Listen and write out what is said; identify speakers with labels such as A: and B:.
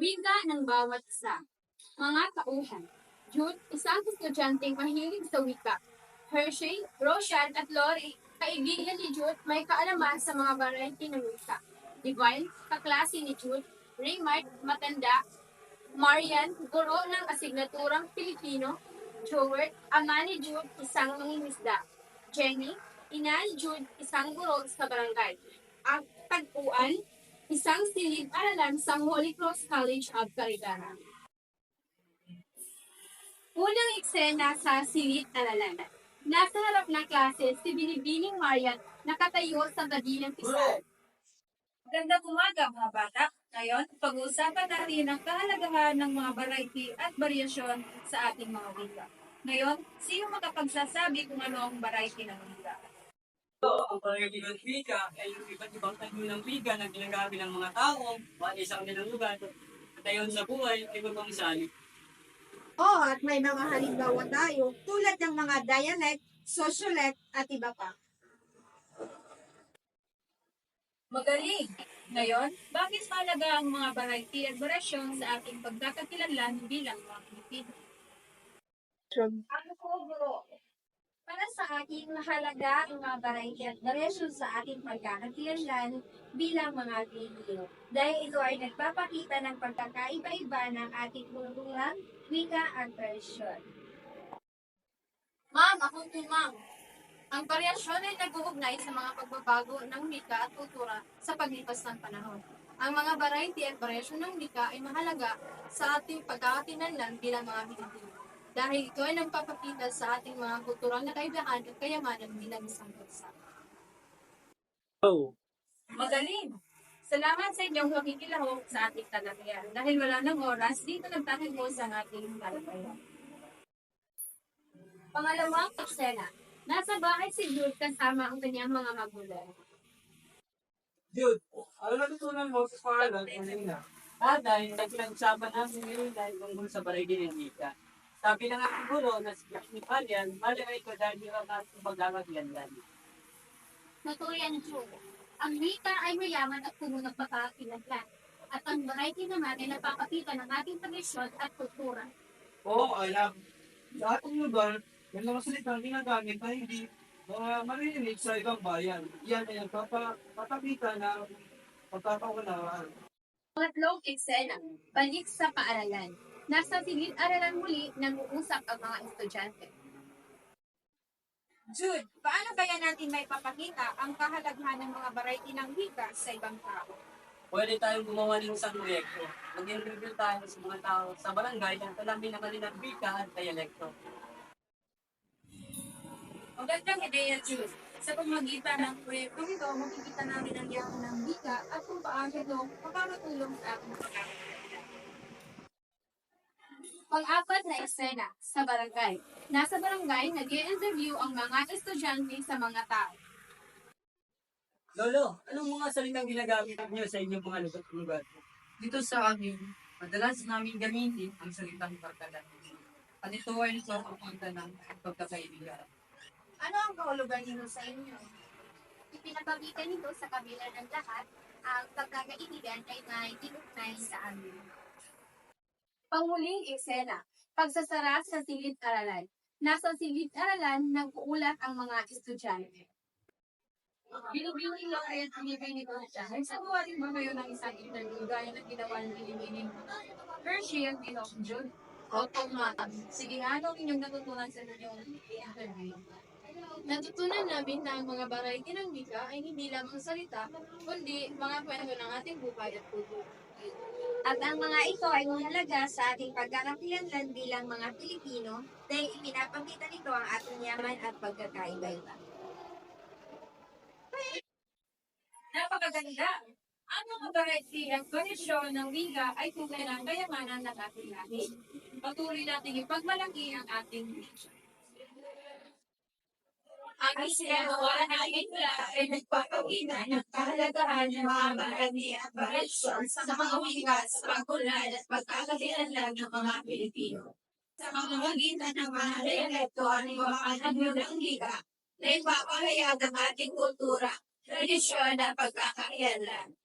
A: Wika ng bawat isa. Mga tauhan. Jude, isang estudyanteng mahilig sa wika. Hershey, Roshan at Lori, kaibigan ni Jude, may kaalaman sa mga variety ng wika. Divine, kaklase ni Jude. Raymart, matanda. Marian, guro ng asignaturang Pilipino. Joel, ama ni Jude, isang mangingisda. Jenny, ina ni Jude, isang guro sa barangay. Ang tagpuan, isang silid-aralan sa Holy Cross College of Carigara. Unang eksena sa silid-aralan. Nasa harap ng klase si Binibining Marian nakatayo sa tabi ng pisan.
B: Magandang umaga mga bata. Ngayon, pag-uusapan natin ang kahalagahan ng mga variety at variasyon sa ating mga wika. Ngayon, sino makapagsasabi kung ano ang variety ng wika?
C: Ang variety ng wika ay yung iba't ibang tanyo ng wika na ginagamit ng mga tao, bali sa kanilang lugar, at ayon sa buhay ay ibang sali.
D: Oo, at may mga halimbawa tayo tulad ng mga dialect, sociolect, at iba pa.
B: Magaling! Ngayon, bakit mahalaga ang mga variety at variasyon sa ating pagkakakilanlan bilang mga Pilipino?
E: Ako po, bro. Akin, mahalaga ang mga variety at variasyon sa ating pagkakakilanlan bilang mga Pilipino. Dahil ito ay nagpapakita ng pagkakaiba-iba ng ating kultura, wika at tradisyon.
A: Ma'am, ako ma'am. Ang variasyon ay nag-uugnay sa mga pagbabago ng wika at kultura sa paglipas ng panahon. Ang mga variety at variasyon ng wika ay mahalaga sa ating pagkakatinanlan bilang mga Pilipino. Dahil ito ay nagpapakita sa ating mga kultural na kaibahan at kayamanan bilang isang bansa.
C: Oh,
B: Magaling! Salamat sa inyong pakikilahok sa ating talakayan. Dahil wala ng oras, dito nagtatagos ang ating talakayan.
A: Pangalawang eksena. Nasa bahay si Jude kasama ang kanyang mga magulang.
C: Dude, ano natutunan mo sa paralan kanina? Ah, dahil nagpinagsaban namin ngayon dahil tungkol sa variety ng wika. Sabi ng aking guro na si Jack Nipalian, malay ko dahil di ang ating pagkakakilanlan.
A: Natuloyan Jude. Ang wika ay mayaman at puno ng pagkakakilanlan. At ang variety naman ay napapakita ng ating tradisyon at kultura.
F: Oo, alam. Sa ating lugar, yung mga salitang ginagamit na hindi mga maririnig sa ibang bayan. Yan ay nagpapakita ng pagkakaunawaan.
A: Pangatlong eksena, balik sa paaralan. Nasa silid-aralan muli nang uusap ang mga estudyante.
D: Jude, paano kaya natin may papakita ang kahalagahan ng mga variety ng wika sa ibang tao?
C: Pwede tayong gumawa ng isang proyekto. Mag-interview tayo sa mga tao sa barangay na alamin ang kanilang wika at dialekto.
B: Magandang ideya, Jules. Sa pamagitan ng proyektong ito, makikita namin ang yaman ng wika at kung paano ito makakatulong sa ating pagkakakilanlan.
A: Pang-apat na eksena, sa barangay. Nasa barangay, nag interview ang mga estudyante sa mga tao.
C: Lolo, anong mga salitang ginagamit niyo sa inyong mga lugar? lugar?
G: Dito sa amin, madalas namin gamitin ang salitang barkada. At ito ay nagpapapunta ng pagkakaibigan.
E: Ano ang kahulugan nito sa inyo? Ipinapakita nito sa kabila ng lahat, ang pagkakaibigan ay may tinugnay sa amin.
A: Panghuling eksena, pagsasara sa silid-aralan. Nasa silid-aralan, nag-uulat ang mga estudyante.
B: Binubini lang rin ang ibig ko siya. Nagsabawa rin ba kayo ng isang interview gaya ng ginawa ng Pilipining Hershey Jude? Opo, ma'am. Sige anong inyong natutunan sa inyong interview?
A: Natutunan namin na ang mga variety ng wika ay hindi lamang salita, kundi mga kwento ng ating buhay at kultura.
E: At ang mga ito ay mahalaga sa ating pagkakakilanlan bilang mga Pilipino dahil ipinapakita nito ang ating yaman at pagkakaiba-iba.
B: Napakaganda! Ang mga variety at kondisyon ng wika ay tunay ng kayamanan ng ating lahi. Patuloy natin ipagmalaki ang ating wika.
E: Ang isinagawa namin mula ay nagpapakita ng kahalagahan ng mga barangay at variasyon sa mga wika sa pagkulad at pagkakakilanlan ng mga Pilipino. Sa mga magitan ng mga dialekto at mga panahon ng wika na ipapahayag ang ating kultura, tradisyon at pagkakakilanlan.